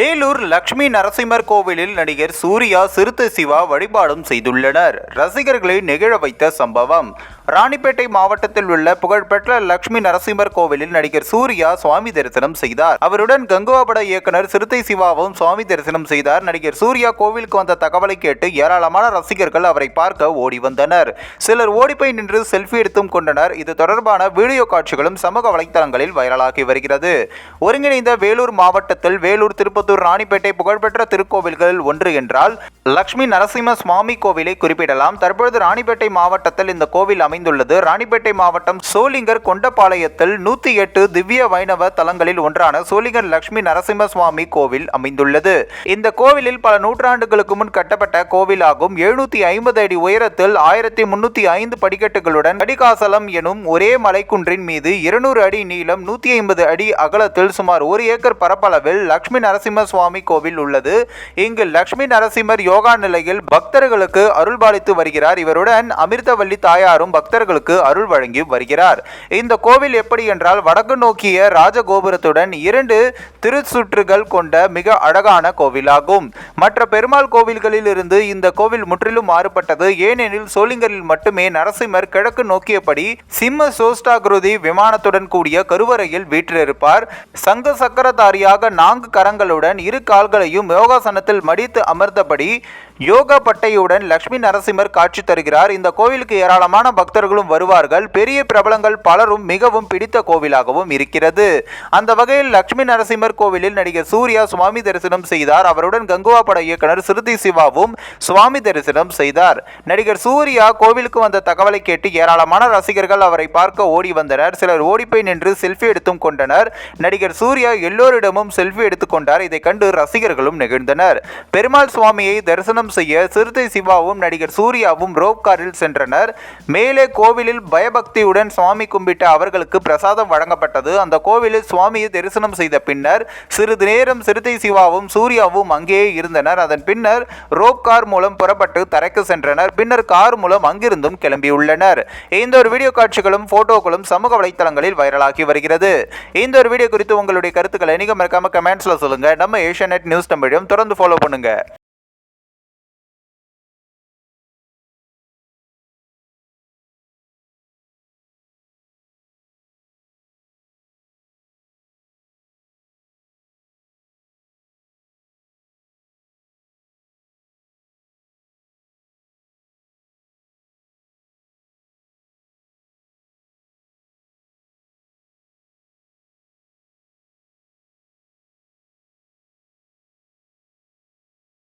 வேலூர் லட்சுமி நரசிம்மர் கோவிலில் நடிகர் சூர்யா சிறுத்தை சிவா வழிபாடும் செய்துள்ளனர். ரசிகர்களை நெகிழ வைத்த சம்பவம். ராணிப்பேட்டை மாவட்டத்தில் உள்ள புகழ்பெற்ற லட்சுமி நரசிம்மர் கோவிலில் நடிகர் சூர்யா சுவாமி தரிசனம் செய்தார். அவருடன் கங்குவா பட இயக்குனர் சிறுத்தை சிவாவும் சுவாமி தரிசனம் செய்தார். நடிகர் சூர்யா கோவிலுக்கு வந்த தகவலை கேட்டு ஏராளமான ரசிகர்கள் அவரை பார்க்க ஓடி வந்தனர். சிலர் ஓடிப்போய் நின்று செல்ஃபி எடுத்தும் கொண்டனர். இது தொடர்பான வீடியோ காட்சிகளும் சமூக வலைத்தளங்களில் வைரலாகி வருகிறது. ஒருங்கிணைந்த வேலூர் மாவட்டத்தில் வேலூர் திருப்பத்தூர் ராணிப்பேட்டை புகழ்பெற்ற திருக்கோவில்களில் ஒன்று என்றால் லட்சுமி நரசிம்ம சுவாமி கோவிலை குறிப்பிடலாம். தற்பொழுது ராணிப்பேட்டை மாவட்டத்தில் இந்த கோவில் அமைந்துள்ளது. ராணிப்பேட்டை மாவட்டம் சோளிங்கர் கொண்டபாளையத்தில் நூத்தி எட்டு திவ்ய வைணவ தலங்களில் ஒன்றான சோளிங்கர் லட்சுமி நரசிம்ம சுவாமி கோவில் அமைந்துள்ளது. இந்த கோவிலில் பல நூற்றாண்டுகளுக்கு முன் கட்டப்பட்ட கோவிலாகும். எழுநூத்தி ஐம்பது அடி உயரத்தில் ஆயிரத்தி முன்னூத்தி ஐந்து படிக்கட்டுகளுடன் கடிகாசலம் எனும் ஒரே மலைக்குன்றின் மீது இருநூறு அடி நீளம் நூத்தி ஐம்பது அடி அகலத்தில் சுமார் ஒரு ஏக்கர் பரப்பளவில் லட்சுமி நரசிம்ம சுவாமி கோவில் உள்ளது. இங்கு லட்சுமி நரசிம்மர் யோகா நிலையில் பக்தர்களுக்கு அருள்பாலித்து வருகிறார். இவருடன் அமிர்தவல்லி தாயாரும் பக்த பக்தர்களுக்கு அருள் வழங்கி வருகிறார். இந்த கோவில் எப்படி என்றால் வடக்கு நோக்கிய ராஜகோபுரத்துடன் இரண்டு திருச்சுற்றுகள் கொண்ட மிக அழகான கோவிலாகும். மற்ற பெருமாள் கோவில்களில் இருந்து இந்த கோவில் முற்றிலும் மாறுபட்டது. ஏனெனில் சோளிங்கரில் மட்டுமே நரசிம்மர் கிழக்கு நோக்கியபடி சிம்ம சோஸ்டாகிருதி விமானத்துடன் கூடிய கருவறையில் வீற்றிருப்பார். சங்க சக்கரதாரியாக நான்கு கரங்களுடன் இரு கால்களையும் யோகாசனத்தில் மடித்து அமர்ந்தபடி யோகா பட்டையுடன் லக்ஷ்மி நரசிம்மர் காட்சி தருகிறார். இந்த கோவிலுக்கு ஏராளமான பக்தர்களும் வருவார்கள். பெரிய பிரபலங்கள் பலரும் மிகவும் பிடித்த கோவிலாகவும் இருக்கிறது. அந்த வகையில் லக்ஷ்மி நரசிம்மர் கோவிலில் நடிகர் சூர்யா சுவாமி தரிசனம் செய்தார். அவருடன் கங்குவா பட இயக்குனர் சிறுத்தை சிவாவும் சுவாமி தரிசனம் செய்தார். நடிகர் சூர்யா கோவிலுக்கு வந்த தகவலை கேட்டு ஏராளமான ரசிகர்கள் அவரை பார்க்க ஓடி வந்தனர். சிலர் ஓடிப்போய் நின்று செல்ஃபி எடுத்தும் கொண்டனர். நடிகர் சூர்யா எல்லோரிடமும் செல்ஃபி எடுத்துக்கொண்டார் இதை கண்டு ரசிகர்களும் நெகிழ்ந்தனர். பெருமாள் சுவாமியை தரிசனம் செய்ய சிறுத்தை சிவாவும் நடிகர் சூர்யாவும் ரோப் காரில் சென்றனர். மேலே கோவிலில் பயபக்தியுடன் சுவாமி கும்பிட்ட அவர்களுக்கு பிரசாதம் வழங்கப்பட்டது. அந்த கோவிலில் சுவாமியை தரிசனம் செய்த பின்னர் சிறிது நேரம் சிறுத்தை சிவாவும் சூர்யாவும் அங்கேயே இருந்தனர். அதன் பின்னர் ரோப் கார் மூலம் புறப்பட்டு தரைக்கு சென்றனர். பின்னர் கார் மூலம் அங்கிருந்தும் கிளம்பியுள்ளனர். இந்த ஒரு வீடியோ காட்சிகளும் போட்டோக்களும் சமூக வலைத்தளங்களில் வைரலாகி வருகிறது. இந்த ஒரு வீடியோ குறித்து உங்களுடைய கருத்துக்களை நீங்க மறக்காம கமெண்ட்ஸ்ல சொல்லுங்க. நம்ம ஏஷியா நியூஸ் தமிழையும் தொடர்ந்து ஃபாலோ பண்ணுங்க.